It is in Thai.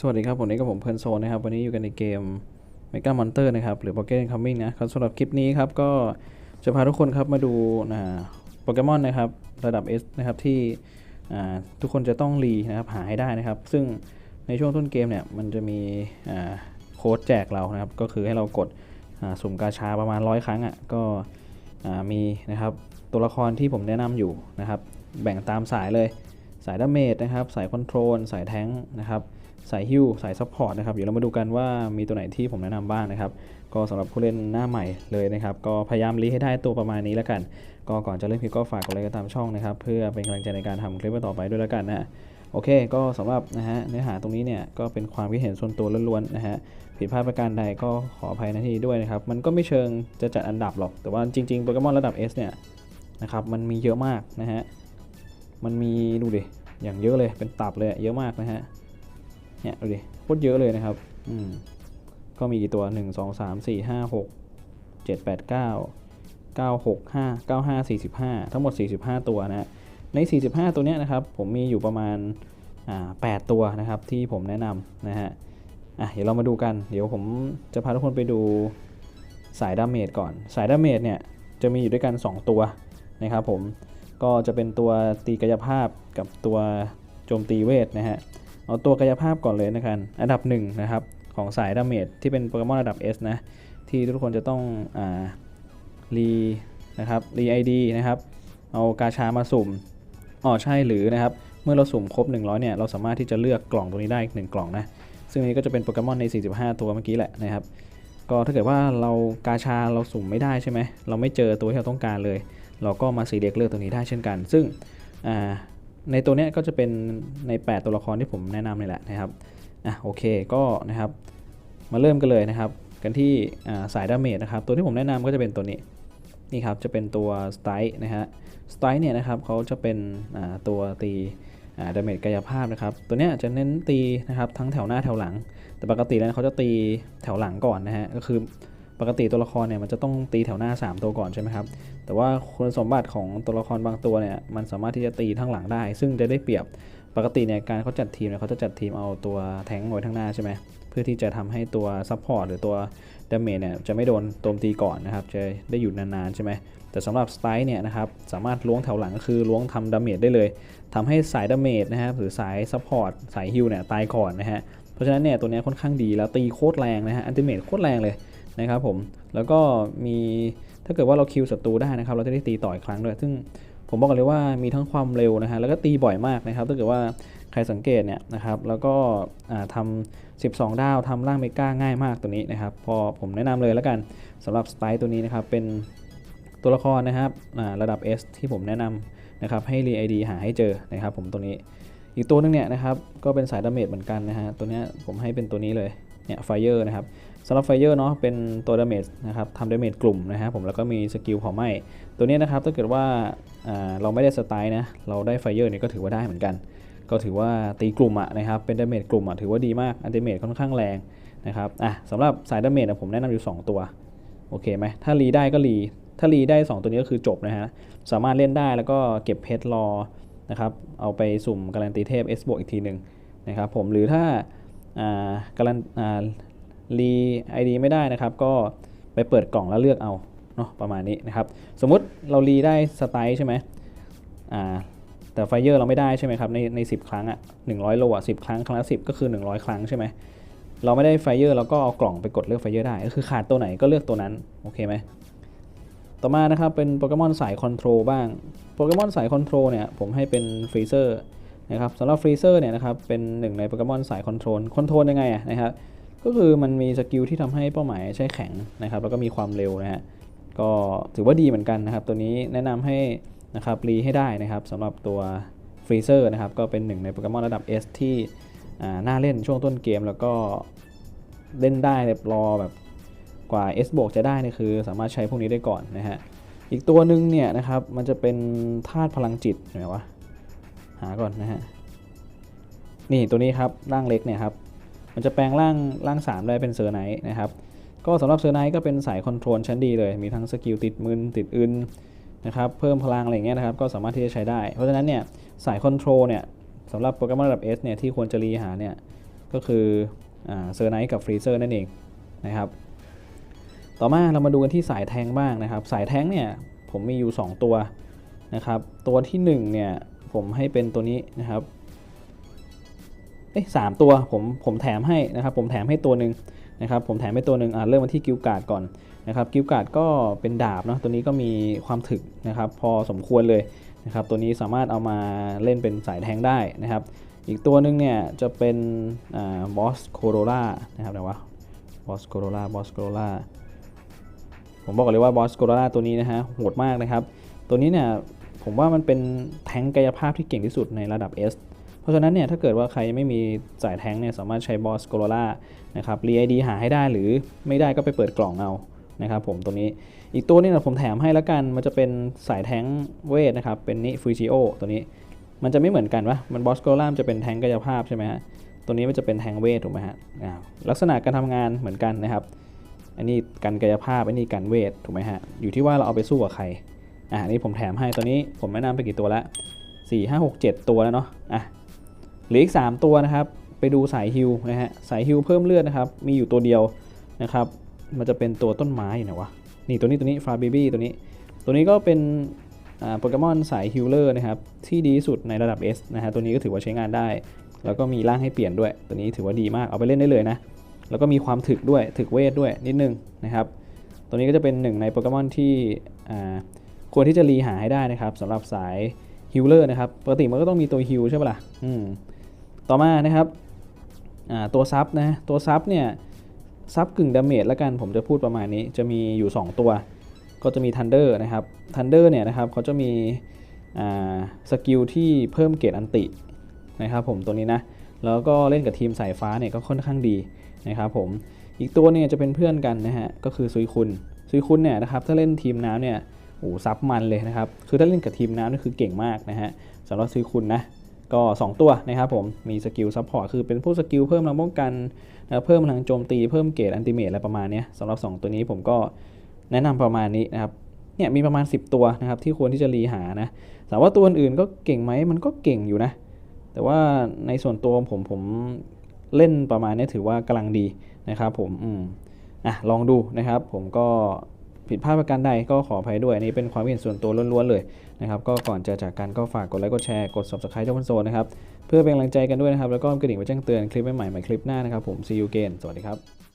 สวัสดีครับผมนี่กับผมเพลินโซนนะครับ วันนี้อยู่กันในเกม Mega Monster นะครับ หรือ Pocket Coming นะครับสำหรับคลิปนี้ครับ ก็จะพาทุกคนครับมาดูนะโปเกมอนนะครับ ระดับ S นะครับที่ทุกคนจะต้องรีนะครับหาให้ได้นะครับ ซึ่งในช่วงต้นเกมเนี่ย มันจะมีโค้ดแจกเรานะครับ ก็คือให้เรากดสุ่มกาชาประมาณร้อยครั้งอะก็มีนะครับตัวละครที่ผมแนะนำอยู่นะครับ แบ่งตามสายเลย สายดาเมจนะครับ สายคอนโทรล สายแท้งนะครับ สายฮิวสายซัพพอร์ตนะครับ เดี๋ยวเรามาดูกันว่ามีตัวไหนที่ผมแนะนำบ้างนะครับ ก็สำหรับผู้เล่นหน้าใหม่เลยนะครับ ก็พยายามรีให้ได้ตัวประมาณนี้แล้วกัน ก็ก่อนจะเล่นคลิปก็ฝากกดไลค์กดตามช่องนะครับ เพื่อเป็นกำลังใจในการทำคลิปต่อไปด้วยแล้วกันนะโอเค ก็สำหรับนะฮะเนื้อหาตรงนี้เนี่ยก็เป็นความคิดเห็นส่วนตัวล้วนๆนะฮะ ผิดพลาดประการใดก็ขออภัยในที่ด้วยนะครับ มันก็ไม่เชิงจะจัดอันดับหรอก แต่ว่าจริงๆโปเกมอนระดับ S เนี่ยนะครับ มันมีเยอะมากนะฮะ มันมีดูดิ อย่างเยอะเลยเป็นตับเลยเยอะมากนะฮะเนี่ยดูดิโคตรเยอะเลยนะครับอืมก็มีกี่ตัว 1 2 3 4 5 6 7 8 9 9 6 5 9 5 45 ทั้งหมด 45 ตัวนะฮะใน 45 ตัวเนี้ยนะครับ ผมมีอยู่ประมาณอ่า8ตัวนะครับที่ผมแนะนำนะฮะอะเดี๋ยวเรามาดูกัน เดี๋ยวผมจะพาทุกคนไปดูสายดาเมจก่อน สายดาเมจเนี่ยจะมีอยู่ด้วยกัน 2 ตัวนะครับผม ก็จะเป็นตัวตีกายภาพกับตัวโจมตีเวทนะฮะ เอาตัวกายภาพก่อนเลยนะครับ อันดับ1นะครับของสายดาเมจที่เป็นโปเกมอนระดับ S นะ ที่ทุกคนจะต้องอ่ารีนะครับรีไอดีนะครับ เอากาชามาสุ่มอ๋อใช่หรือนะครับ เมื่อเราสุ่มครบ 100 เนี่ย เราสามารถที่จะเลือกกล่องตัวนี้ได้อีกหนึ่งกล่องนะ ซึ่งนนี้ก็จะเป็นโปเกมอนใน 45 ตัวเมื่อกี้แหละนะครับ ก็ถ้าเกิดว่าเรากาชาเราสุ่มไม่ได้ใช่ไหม เราไม่เจอตัวที่เราต้องการเลย เราก็มาสีเด็กเลือกตัวนี้ได้เช่นกัน ซึ่งในตัวนี้ก็จะเป็นใน 8 ตัวละครที่ผมแนะนำนี่แหละนะครับอะโอเคก็นะครับมาเริ่มกันเลยนะครับ กันที่สายดาเมจนะครับ ตัวที่ผมแนะนำก็จะเป็นตัวนี้นี่ครับจะเป็นตัวสไตล์นะฮะสไตล์เนี่ยนะครับเขาจะเป็นตัวตีดาเมจกายภาพนะครับ ตัวเนี้ยจะเน้นตีนะครับทั้งแถวหน้าแถวหลัง แต่ปกติแล้วเขาจะตีแถวหลังก่อนนะฮะก็คือ ปกติตัวละครเนี่ยมันจะต้องตีแถวหน้า 3 ตัวก่อนใช่ไหมครับ แต่ว่าคุณสมบัติของตัวละครบางตัวเนี่ยมันสามารถที่จะตีทั้งหลังได้ ซึ่งจะได้เปรียบปกติเนี่ยการเขาจัดทีมเนี่ยเขาจะจัดทีมเอาตัวแทงไว้ทั้างหน้าใช่ไหมเพื่อที่จะทำให้ตัวซัพพอร์ตหรือตัวดาเมจเนี่ยจะไม่โดนโจมตีก่อนนะครับจะได้อยู่นานๆใช่ไหมแต่สำหรับสไตล์เนี่ยนะครับสามารถล้วงแถวหลังก็คือล้วงทำดาเมจได้เลยทำให้สายดาเมจนะครับหรือสายซัพพอร์ตสายฮิลเนี่ยตายก่อนนะฮะเพราะฉะนั้นเนี่ยตัวนี้ค่อนข้างดีแล้วตีโคตรแรงนะฮะอันติเมทโคตรแรงเลย นะครับผม แล้วก็มีถ้าเกิดว่าเราคิวศัตรูได้นะครับ เราจะได้ตีต่ออีกครั้งด้วย ซึ่งผมบอกกันเลยว่ามีทั้งความเร็วนะฮะ แล้วก็ตีบ่อยมากนะครับ ถ้าเกิดว่าใครสังเกตเนี่ยนะครับ แล้วก็อ่าทำ12 ดาวทำร่างเมก้าง่ายมากตัวนี้นะครับ พอผมแนะนำเลยแล้วกันสำหรับสไตล์ตัวนี้นะครับ เป็นตัวละครนะครับระดับ S ที่ผมแนะนำนะครับ ให้รีไอดีหาให้เจอนะครับ ผมตัวนี้ อีกตัวนึงเนี่ยนะครับ ก็เป็นสายดาเมจเหมือนกันนะฮะ ตัวนี้ผมให้เป็นตัวนี้เลย เนี่ยไฟเออร์นะครับ สำหรับไฟเออร์เนาะเป็นตัวดาเมจนะครับทำดาเมจกลุ่มนะฮะผมแล้วก็มีสกิลเผาไหม้ตัวนี้นะครับถ้าเกิดว่าเราไม่ได้สไตล์นะเราได้ไฟเออร์เนี่ยก็ถือว่าได้เหมือนกัน ก็ถือว่าตีกลุ่มอะนะครับเป็นดาเมจกลุ่มอะถือว่าดีมากอันดาเมจค่อนข้างแรงนะครับอะสำหรับสายดาเมจผมแนะนำอยู่ 2 ตัวโอเคไหมถ้ารีได้ก็รีถ้ารีได้ 2 ตัวนี้ก็คือจบนะฮะสามารถเล่นได้แล้วก็เก็บเพชรรอนะครับเอาไปสุ่มการันตีเทพ S บวกอีกทีหนึ่งนะครับผมหรือถ้าการัน รีไอดีไม่ได้นะครับ ก็ไปเปิดกล่องแล้วเลือกเอาเนาะประมาณนี้นะครับ สมมุติเรารีได้สไตล์ใช่ไหมอ่าแต่ไฟเยอร์เราไม่ได้ใช่ไหมครับในในสิครั้งอะหนึ่งร้อยโลอะสิครั้งครั้งละสิก็คือ 100 ครั้งใช่ไหมเราไม่ได้ไฟเยอร์เราก็เอากล่องไปกดเลือกไฟเยอร์ได้ ก็คือขาดตัวไหนก็เลือกตัวนั้นโอเคไหมต่อมานะครับเป็นโปเกมอนสายคอนโทรลบ้างโปเกมอนสายคอนโทรลเนี่ยผมให้เป็นฟรีเซอร์นะครับสำหรับฟรีเซอร์เนี่ยนะครับเป็นหนึ่งในโปเกมอนสายคอนโทรลคอนโทรลยังไงอะนะครับ ก็คือมันมีสกิลที่ทำให้เป้าหมายใช้แข็งนะครับ แล้วก็มีความเร็วนะฮะก็ถือว่าดีเหมือนกันนะครับ ตัวนี้แนะนำให้นะครับรีให้ได้นะครับสำหรับตัวฟรีเซอร์นะครับก็เป็นหนึ่งในโปเกมอนระดับ S ที่น่าเล่นช่วงต้นเกมแล้วก็เล่นได้แบบรอแบบกว่า S บวกจะได้นี่คือ สามารถใช้พวกนี้ได้ก่อนนะฮะอีกตัวหนึ่งเนี่ยนะครับมันจะเป็นธาตุพลังจิตไหนวะหาก่อนนะฮะนี่ตัวนี้ครับร่างเล็กเนี่ยครับ มันจะแปลงร่างร่างสามได้เป็นเซอร์ไนท์นะครับ ก็สำหรับเซอร์ไนท์ก็เป็นสายคอนโทรลชั้นดีเลย มีทั้งสกิลติดมืนติดอึนนะครับ เพิ่มพลังอะไรเงี้ยนะครับ ก็สามารถที่จะใช้ได้ เพราะฉะนั้นเนี่ยสายคอนโทรลเนี่ยสำหรับโปเกรมระดับ S เนี่ยที่ควรจะรีหาเนี่ยก็คือเซอร์ไนท์กับฟรีเซอร์นั่นเองนะครับต่อมาเรามาดูกันที่สายแทงบ้างนะครับ สายแทงเนี่ยผมมีอยู่ 2 ตัวนะครับ ตัวที่1เนี่ยผมให้เป็นตัวนี้นะครับ อ๊ะสามตัวผมผมแถมให้นะครับผมแถมให้ตัวหนึ่งนะครับผมแถมให้ตัวหนึ่งอ่าเริ่มมาที่กิลการ์ดก่อนนะครับกิลการ์ดก็เป็นดาบเนาะตัวนี้ก็มีความถึกนะครับพอสมควรเลยนะครับตัวนี้สามารถเอามาเล่นเป็นสายแทงได้นะครับ อีกตัวหนึ่งเนี่ยจะเป็นอ่าบอสโคโรล่านะครับไหนวะบอสโคโรล่าบอสโคโรล่าผมบอกเลยว่าบอสโคโรล่าตัวนี้นะฮะโหดมากนะครับ ตัวนี้เนี่ยผมว่ามันเป็นแทงกายภาพที่เก่งที่สุดในระดับ S ราะฉะนั้นเนี่ยถ้าเกิดว่าใครไม่มีสายแท้งเนี่ยสามารถใช้บอสโกโ a ล่านะครับรีไอดีหาให้ได้หรือไม่ได้ก็ไปเปิดกล่องเอานะครับผมตรงนี้อีกตัวนี้นะผมแถมให้แล้วกันมันจะเป็นสายแท้งเวทนะครับเป็นนิฟูจิโอตัวนี้มันจะไม่เหมือนกันวะมันบอสโกล่าจะเป็นแทงกายภาพใช่ไหมฮะตัวนี้มันจะเป็นแทงเวทถูกไหมฮะลักษณะการทำงานเหมือนกันนะครับ อันนี้กันกายภาพอันนี้กันเวทถูกไหมฮะอยู่ที่ว่าเราเอาไปสู้กับใครอ่านนี้ผมแถมให้ตัวนี้ผมแนะนำไปกี่ตัวละ4 5 6 7 ตัวแล้วเนาะอะ หลืออีก 3 ตัวนะครับ ไปดูสายฮิลนะฮะ สายฮิลเพิ่มเลือดนะครับ มีอยู่ตัวเดียวนะครับ มันจะเป็นตัวต้นไม้อยู่ไหนวะ นี่ตัวนี้ตัวนี้ฟาบิบี้ตัวนี้ ตัวนี้ก็เป็นอ่าโปเกมอนสายฮิลเลอร์นะครับ ที่ดีสุดในระดับ S นะฮะ ตัวนี้ก็ถือว่าใช้งานได้ แล้วก็มีร่างให้เปลี่ยนด้วย ตัวนี้ถือว่าดีมาก เอาไปเล่นได้เลยนะ แล้วก็มีความถึกด้วย ถึกเวทด้วยนิดนึงนะครับ ตัวนี้ก็จะเป็นหนึ่งในโปเกมอนที่อ่าควรที่จะรีหาให้ได้นะครับสำหรับสายฮิลเลอร์นะครับ ปกติมันก็ต้องมีตัวฮิลใช่ปะล่ะ อืม ต่อมานะครับตัวซับนะตัวซับเนี่ยซับกึ่งดาเมจแล้วกันผมจะพูดประมาณนี้จะมีอยู่ 2 ตัว ก็จะมี Thunder นะครับ Thunder เนี่ยนะครับเขาจะมีสกิลที่เพิ่มเกรดอันตินะครับผมตัวนี้นะแล้วก็เล่นกับทีมสายฟ้าเนี่ยก็ค่อนข้างดีนะครับผมอีกตัวเนี่ยจะเป็นเพื่อนกันนะฮะก็คือซุยคุณซุยคุณเนี่ยนะครับถ้าเล่นทีมน้ำเนี่ยโอ้ซับมันเลยนะครับคือถ้าเล่นกับทีมน้ำนี่คือเก่งมากนะฮะสำหรับซุยคุณนะ ก็ 2 ตัวนะครับผม มีสกิลซัพพอร์ตคือเป็นพวกสกิลเพิ่มพลังป้องกันนะเพิ่มพลังโจมตีเพิ่มเกรดอันติเมตอะไรประมาณนี้สำหรับ 2 ตัวนี้ผมก็แนะนำประมาณนี้นะครับเนี่ยมีประมาณ 10 ตัวนะครับที่ควรที่จะรีหานะถามว่าตัวอื่นก็เก่งไหมมันก็เก่งอยู่นะ แต่ว่าในส่วนตัวผมผมเล่นประมาณนี้ถือว่ากำลังดีนะครับผมอืมอะลองดูนะครับผมก็ ผิดพลาดประการใดก็ขออภัยด้วย อันนี้เป็นความเห็นส่วนตัวล้วนๆเลยนะครับ ก็ก่อนจะจากกันก็ฝากกดไลค์กดแชร์กด subscribe เจ้าพันโซนนะครับ เพื่อเป็นกำลังใจกันด้วยนะครับ แล้วก็กระดิ่งไว้แจ้งเตือนคลิปใหม่ๆใหม่คลิปหน้านะครับผม see you again สวัสดีครับ